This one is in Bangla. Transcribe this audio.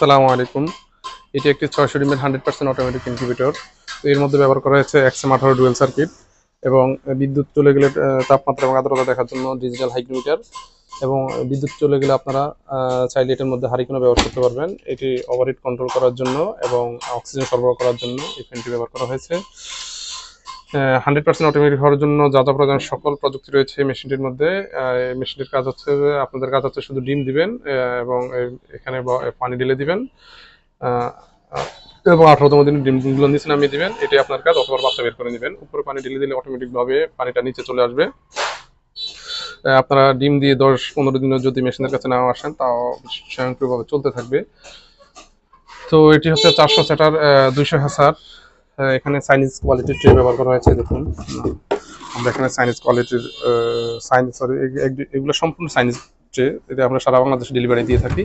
আসসালামু আলাইকুম। এটি একটি ছয়শো ডিমের হান্ড্রেড পার্সেন্ট অটোমেটিক ইনকিউবেটর এর মধ্যে ব্যবহার করা হয়েছে একশো আঠারো ডুয়েল সার্কিট এবং বিদ্যুৎ চলে গেলে তাপমাত্রা এবং আর্দ্রতা দেখার জন্য ডিজিটাল হাইগ্রোমিটার এবং বিদ্যুৎ চলে গেলে আপনারা চাইলে এটার মধ্যে হারিকেনও ব্যবহার করতে পারবেন। এটি ওভারহিট কন্ট্রোল করার জন্য এবং অক্সিজেন সরবরাহ করার জন্য এই ফ্যানটি ব্যবহার করা হয়েছে। হান্ড্রেড পার্সেন্ট অটোমেটিক হওয়ার জন্য যা যা প্রয়োজন, সকল প্রযুক্তি রয়েছে মেশিনটির মধ্যে। মেশিনটির কাজ হচ্ছে যে আপনাদের কাজ হচ্ছে শুধু ডিম দিবেন এবং এখানে পানি ঢেলে দিবেন। এবং আঠারোতম দিন ডিমগুলো নিচে নামিয়ে দিবেন এটি আপনার কাজ, অথবা বাচ্চা বের করে নেবেন। উপরে পানি ঢেলে দিলে অটোমেটিকভাবে পানিটা নিচে চলে আসবে। আপনারা ডিম দিয়ে দশ পনেরো দিনও যদি মেশিনের কাছে নাও আসেন, তাও স্বয়ংক্রিয়ভাবে চলতে থাকবে। তো এটি হচ্ছে চারশো সেটার দুইশো হাজার এখানে চাইনিজ কোয়ালিটির ট্রে ব্যবহার করা হয়েছে, দেখুন। আমরা এখানে চাইনিজ কোয়ালিটির চাইনিজ সরি এগুলো সম্পূর্ণ চাইনিজ ট্রে এটা আমরা সারা বাংলাদেশে ডেলিভারি দিয়ে থাকি।